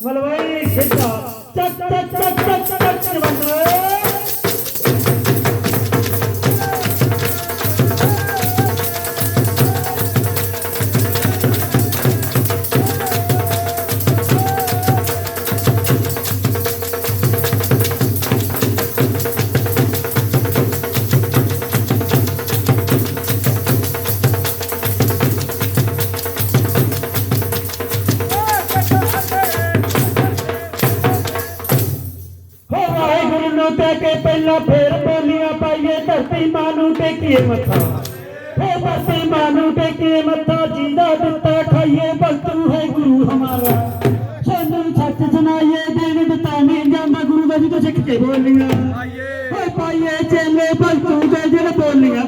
বলবাই সেটা চক চক চক চক চক ਵਾਹਿਗੁਰੂ ਨੂੰ ਤੇ ਕੇ ਪਹਿਲਾਂ ਫੇਰ ਬੋਲੀਆਂ ਪਾਈਏ ਧਰਤੀ ਮਾਂ ਨੂੰ ਟੇਕੀਏ ਮੱਥਾ। ਹੋ ਧਰਤੀ ਮਾਂ ਨੂੰ ਟੇਕੀਏ ਮੱਥਾ ਜੀਦਾ ਦਿੱਤਾ ਖਾਈਏ ਬਲਤੂ ਹੈ ਗੁਰੂ ਹਮਾਰਾ। ਸਾਨੂੰ ਸੱਚ ਸੁਣਾਈਏ ਦੇਣ ਦਿੱਤਾ ਨਹੀਂ ਜਾਂਦਾ ਗੁਰੂ ਦਾ ਜੀ ਤੋਂ ਸਿੱਖ ਕੇ ਬੋਲੀਆਂ। ਹੋ ਪਾਈਏ ਚੇਲੇ ਬਲਤੂ ਦੇ ਜਿਹੜੇ ਬੋਲੀਆਂ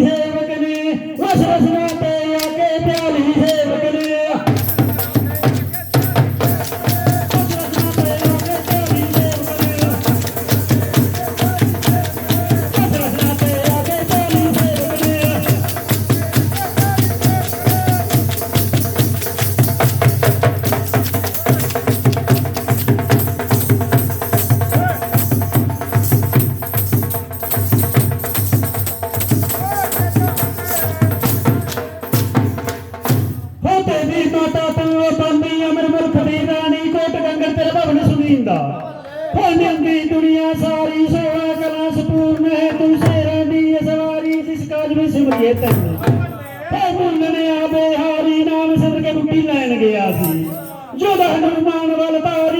ਸੇਵਕ ਨੇ ਵਸ ਰਸਨਾ ਤੇ ਆ ਕੇ ਪਿਆਲੀ ਸੇਵਕ ਨੇ ਹੋ ਤੇਰੀ ਬੰਦੀ ਅਮਰ ਮੁਲਕ ਦੀ ਰਾਣੀ ਕੋਟ ਗੰਗਰ ਤੇਰਾ ਭਵਨ ਸੁਨੀਂਦਾ ਹੋ ਨਿੰਦੀ ਦੁਨੀਆ ਸਾਰੀ ਸੋਵਾ ਕਲਾ ਸਪੂਰਨ ਹੈ, ਤੂੰ ਸ਼ੇਰਾਂ ਦੀ ਸਵਾਰੀ ਜਿਸ ਕਾਜ ਵਿੱਚ ਸਿਮਰਿਏ ਤੈਨੂੰ। ਹੋ ਮੁੰਨਣੇ ਆ ਬਿਹਾਰੀ ਨਾਮ ਸਿਰ ਕੇ ਬੁੱਢੀ ਲੈਣ ਗਿਆ ਸੀ। ਜੋਦਾ ਹਨੂਮਾਨ ਵੱਲ ਤਾਰੀ